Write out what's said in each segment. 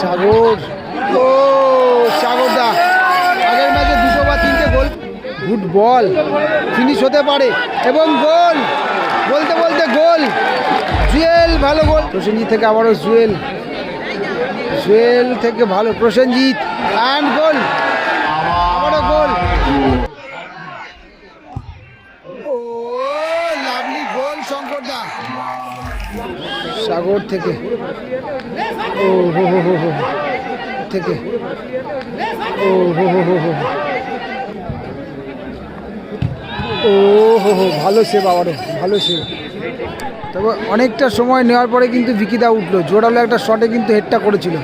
সাগর। ও, সাগরদা। আগের ম্যাচে দুটো বা তিনটে গোল। গুড বল ফিনিশ হতে পারে। এবং গোল। বলতে বলতে গোল। জুয়েল, ভালো গোল। প্রসেনজিৎ থেকে আবারও জুয়েল। জুয়েল থেকে ভালো। প্রসেনজিৎ। অ্যান্ড গোল আবারও গোল। ও সাগর থেকে। ও হো হো হো হো থেকে ও হো হো হো হো ও হো হো ভালো সে বাবারও ভালো সে তবে অনেকটা সময় নেওয়ার পরে কিন্তু বিকিদা উঠল। জোরালো একটা শটে কিন্তু হেডটা করেছিল।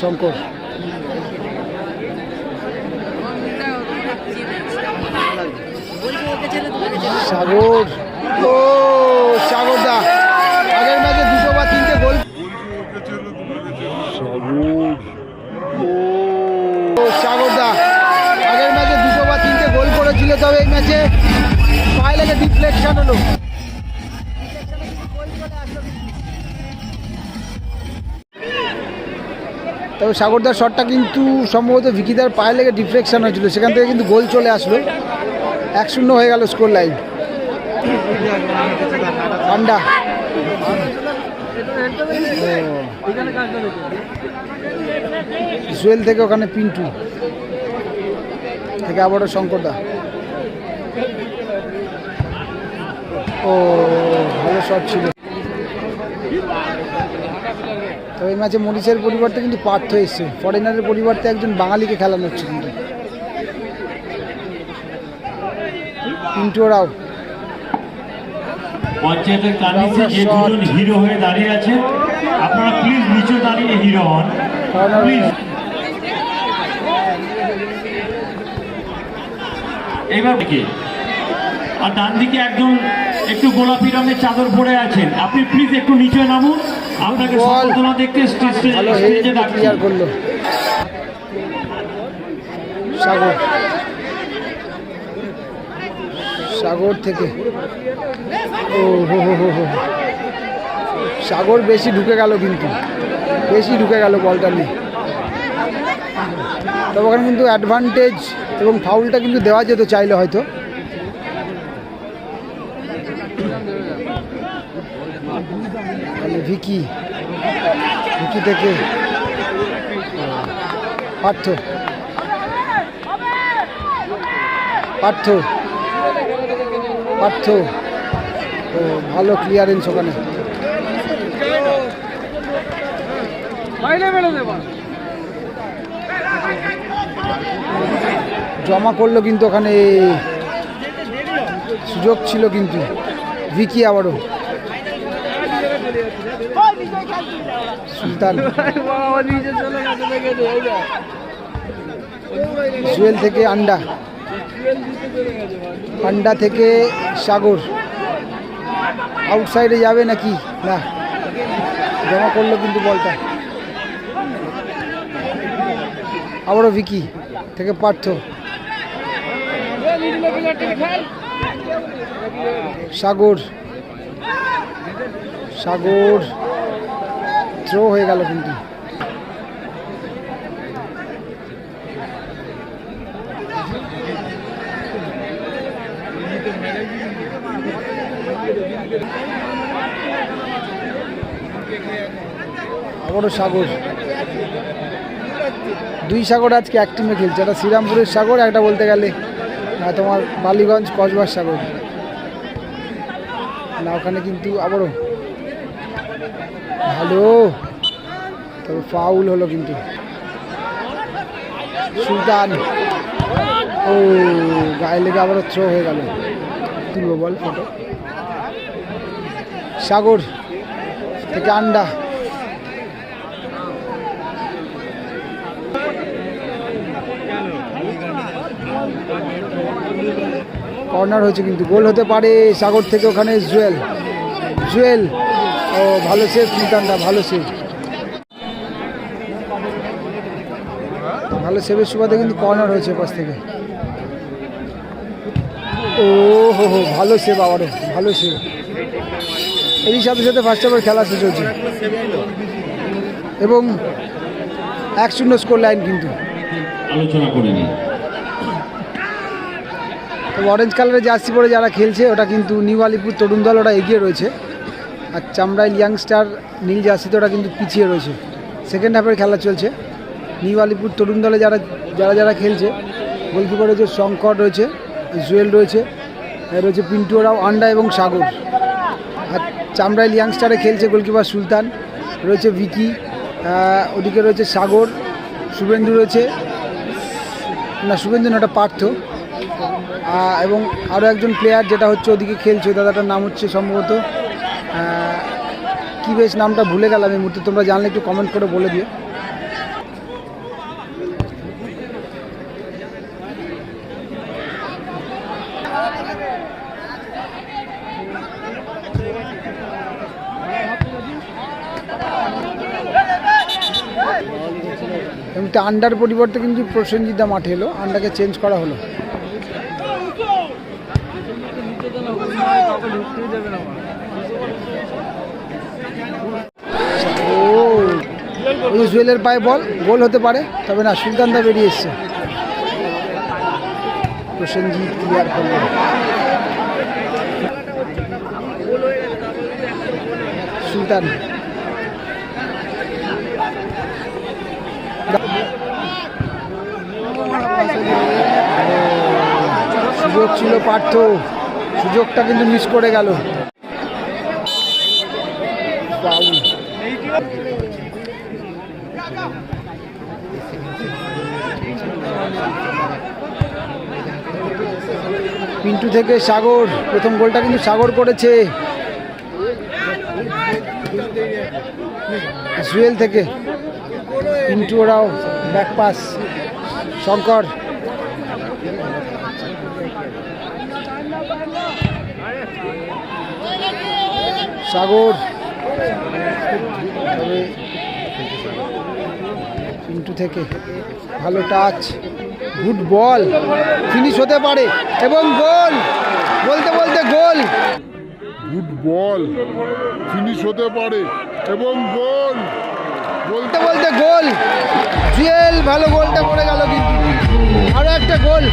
শঙ্কর। সাগর। ও সাগরদা আগের ম্যাচে দুটো বা তিনটে গোল। ও সাগরদা আগের ম্যাচে দুটো বা তিনটে গোল করেছিল, তবে এই ম্যাচে পায়ে লেগে ডিফ্লেকশন হলো। তবে সাগরদার শটটা কিন্তু সম্ভবত ভিকিদার পায়ে লেগে ডিফ্লেকশন হয়েছিল। সেখান থেকে কিন্তু গোল চলে আসলো। এক শূন্য হয়ে গেল স্কোর লাইন পান্ডা। জুয়েল থেকে ওখানে পিন্টু। থেকে আবারও শঙ্করদা। ও, ভালো শট ছিল। তো এই ম্যাচে মরিচের পরিবর্তে কিন্তু পার্থ এসছে। ফরেনারের পরিবর্তে একজন বাঙালিকে খেলানো হচ্ছে কিন্তু। পিন্টু রাও। পঞ্চায়েতের কার্নিসে যে দুজন হিরো হয়ে দাঁড়িয়ে আছে আপনারা প্লিজ নিচে দাঁড়িয়ে হিরো হন। প্লিজ এবার থেকে আর ডান দিকে একজন একটু গোলাপি রঙের চাদর পরে আছেন। আপনি প্লিজ একটু নিচে নামুন। আপনাকে সম্বর্ধনা দেখতে স্টেজে ডাকছি করল। সাগর। সাগর থেকে। ও হো হো হো হো। সাগর বেশি ঢুকে গেল কিন্তু। বেশি ঢুকে গেল বলটা নিয়ে। তবে ওখানে কিন্তু অ্যাডভান্টেজ এবং ফাউলটা কিন্তু দেওয়া যেত চাইলে হয়তো। ভিকি ভিকি থেকে পার্থ। পার্থ পার্থ। ও ভালো ক্লিয়ারেন্স ওখানে। জমা করল কিন্তু ওখানে সুযোগ ছিল কিন্তু। ভিকি আবারও। সুলতান। জুয়েল থেকে আন্ডা। আন্ডা থেকে সাগর। আউটসাইডে যাবে নাকি? না। জমা করল কিন্তু বলটা। আবারও ভিকি থেকে পার্থ। সাগর। সাগর। থ্রো হয়ে গেল কিন্তু। আবারও সাগর। দুই সাগর আজকে এক টিমে খেলছে। একটা শ্রীরামপুরের সাগর একটা বলতে গেলে তোমার বালিগঞ্জ কসবার সাগর। না, ওখানে কিন্তু আবারও ভালো তবে ফাউল হলো কিন্তু। সুলতান। ও গায়ে লেগে আবারও থ্রো হয়ে গেল। তুলবো বল ফটো সাগর, থেকে আন্ডা। কর্নার হয়েছে কিন্তু, গোল হতে পারে সাগর থেকে ওখানে জুয়েল। জুয়েল। ও ভালো সেভ সুলতানটা ভালো সেভ ভালো সেভের সুবাদে কিন্তু কর্নার হয়েছে পাশ থেকে। ও হো হো ভালো সেভ আবারও ভালো সেভ। এরই সাথে সাথে ফার্স্ট ওভার খেলা শেষ হয়েছে। এবং এক শূন্য স্কোর লাইন কিন্তু। আলোচনা করে নিই অরেঞ্জ কালারের জার্সি পরে যারা খেলছে ওটা কিন্তু নিউ আলিপুর তরুণ দল ওটা এগিয়ে রয়েছে। আর চামড়াইল ইয়াংস্টার নীল জার্সিতে কিন্তু পিছিয়ে রয়েছে। সেকেন্ড হাফের খেলা চলছে। নিউ আলিপুর তরুণ দলে যারা যারা যারা খেলছে, গোলকিপার রয়েছে শঙ্কর রয়েছে, জুয়েল রয়েছে রয়েছে পিন্টু ওরাও, আন্ডা এবং সাগর। আর চামড়াইল ইয়াংস্টারে খেলছে গোলকিপার সুলতান, রয়েছে ভিকি ওদিকে রয়েছে সাগর, শুভেন্দু রয়েছে, না, শুভেন্দু না, ওটা পার্থ। এবং আরও একজন প্লেয়ার যেটা হচ্ছে ওদিকে খেলছে দাদাটার নাম হচ্ছে সম্ভবত কি বেশ নামটা ভুলে গেলাম এই মুহূর্তে, তোমরা জানলে একটু কমেন্ট করে বলে দিও। আন্ডার পরিবর্তে কিন্তু প্রসেনজিৎ মাঠে এলো আন্ডাকে চেঞ্জ করা হলো ও ওই যে জুয়েলের পায়ে বল, গোল হতে পারে, তবে না সুলতান দা বেরিয়ে এসছে। প্রসেনজিৎ ক্লিয়ার সুলতান। সুযোগ ছিল পার্থ, সুযোগটা কিন্তু মিস করে গেল। পিন্টু থেকে সাগর, প্রথম গোলটা কিন্তু সাগর করেছে। জুয়েল থেকে। পিন্টু ওরাও ব্যাক পাস শঙ্কর। সাগর। পিন্টু থেকে ভালো টাচ গুড বল ফিনিশ হতে পারে এবং গোল বলতে বলতে গোল। গুড বল ফিনিশ হতে পারে এবং গোল। বলতে বলতে গোল। জুয়েল ভালো গোলটা করে গেল কিন্তু। আরও একটা গোল।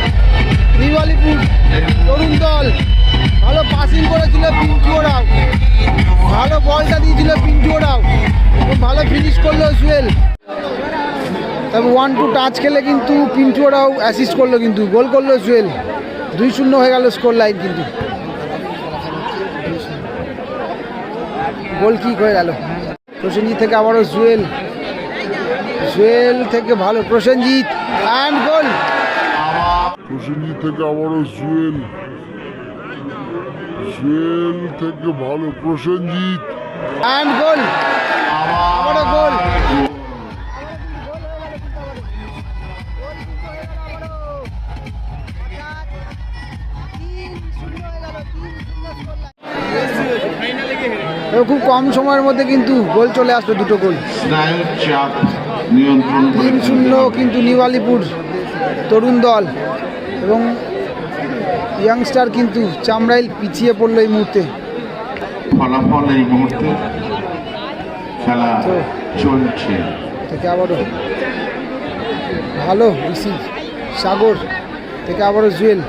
নিউ আলিপুর তরুণ দল। ভালো পাসিং করেছিল পিন্টু ওরাও। ভালো বলটা দিয়েছিল পিন্টু ওরাও। ভালো ফিনিশ করল জুয়েল। তবে ওয়ান টু টাচ খেলে কিন্তু পিন্টু ওরাও অ্যাসিস্ট করল কিন্তু। গোল করল জুয়েল। দুই শূন্য হয়ে গেল স্কোর লাইন কিন্তু। গোল কিক হয়ে গেল। প্রসেনজিৎ থেকে আবারও জুয়েল। জুয়েল থেকে ভালো। প্রসেনজিৎ অ্যান্ড গোল প্রসেনজিৎ থেকে আবারও জুয়েল। জুয়েল থেকে ভালো। প্রসেনজিৎ। অ্যান্ড গোল এবং খুব কম সময়ের মধ্যে কিন্তু গোল চলে আসলো দুটো গোল। তিন শূন্য কিন্তু নিউ আলিপুর তরুণ দল এবং ইয়াংস্টার কিন্তু চামড়াইল পিছিয়ে পড়ল এই মুহূর্তে। ফলাফল এই মুহূর্তে খেলা চলছে। থেকে আবারও ভালো রিসিভ সাগর থেকে আবারও জুয়েল।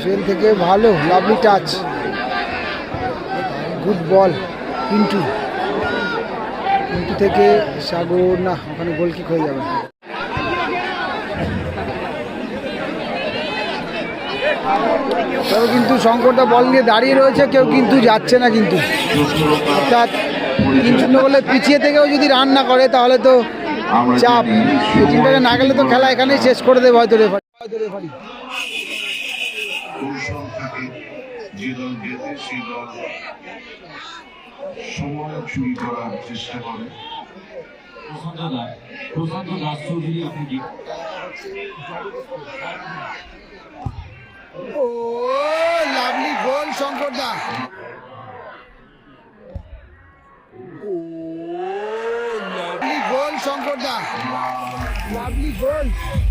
জুয়েল থেকে ভালো lovely touch. Good ball, Pintu. Pintu থেকে সাগর, না, ওখানে গোল কিক হয়ে যাবে। তবে কিন্তু শঙ্করটা বল নিয়ে দাঁড়িয়ে রয়েছে, কেউ কিন্তু যাচ্ছে না কিন্তু। অর্থাৎ তিন বলে পিছিয়ে থেকেও যদি রান না করে, তাহলে তো চাপ। না গেলে তো খেলা এখানেই শেষ করে দেবে হয়তো রেফারি। হয়তো রেফারি। যে দল জেতে সেই দল সময় চুরি করার চেষ্টা করে। প্রশান্ত দাস প্রশান্ত দাস চৌধুরী আপনি কি? ও লাভলি গোল শঙ্করদা ও শঙ্কর দা। Lovely goal goal.